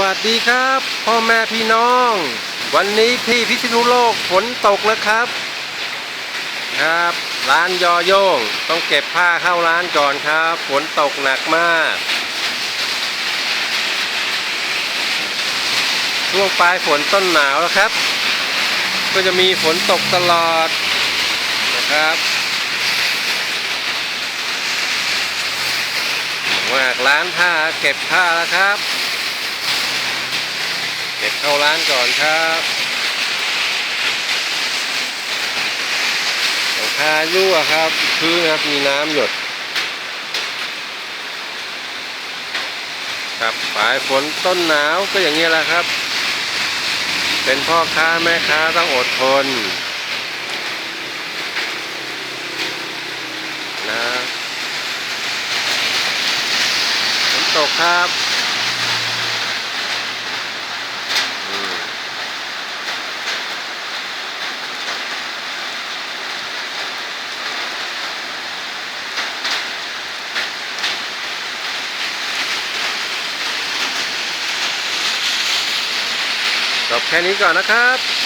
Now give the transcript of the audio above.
วัสดีครับ พ่อแม่พี่น้อง วันนี้ที่พิษณุโลกฝนตกแล้วครับครับ ร้านยอโยงต้องเก็บผ้าเข้าร้านก่อนครับฝนตกหนักมาก ช่วงปลายฝนต้นหนาวแล้วครับ ก็จะมีฝนตกตลอดนะครับมาร้านผ้าเก็บผ้าแล้วครับ เข้าร้านก่อนครับหลังคายั่วครับพื้นครับมีน้ำหยด ครับปลายฝนต้นหนาวก็อย่างนี้แหละครับ เป็นพ่อค้าแม่ค้าต้องอดทนนะฝนตกครับ จบแค่นี้ก่อนนะครับ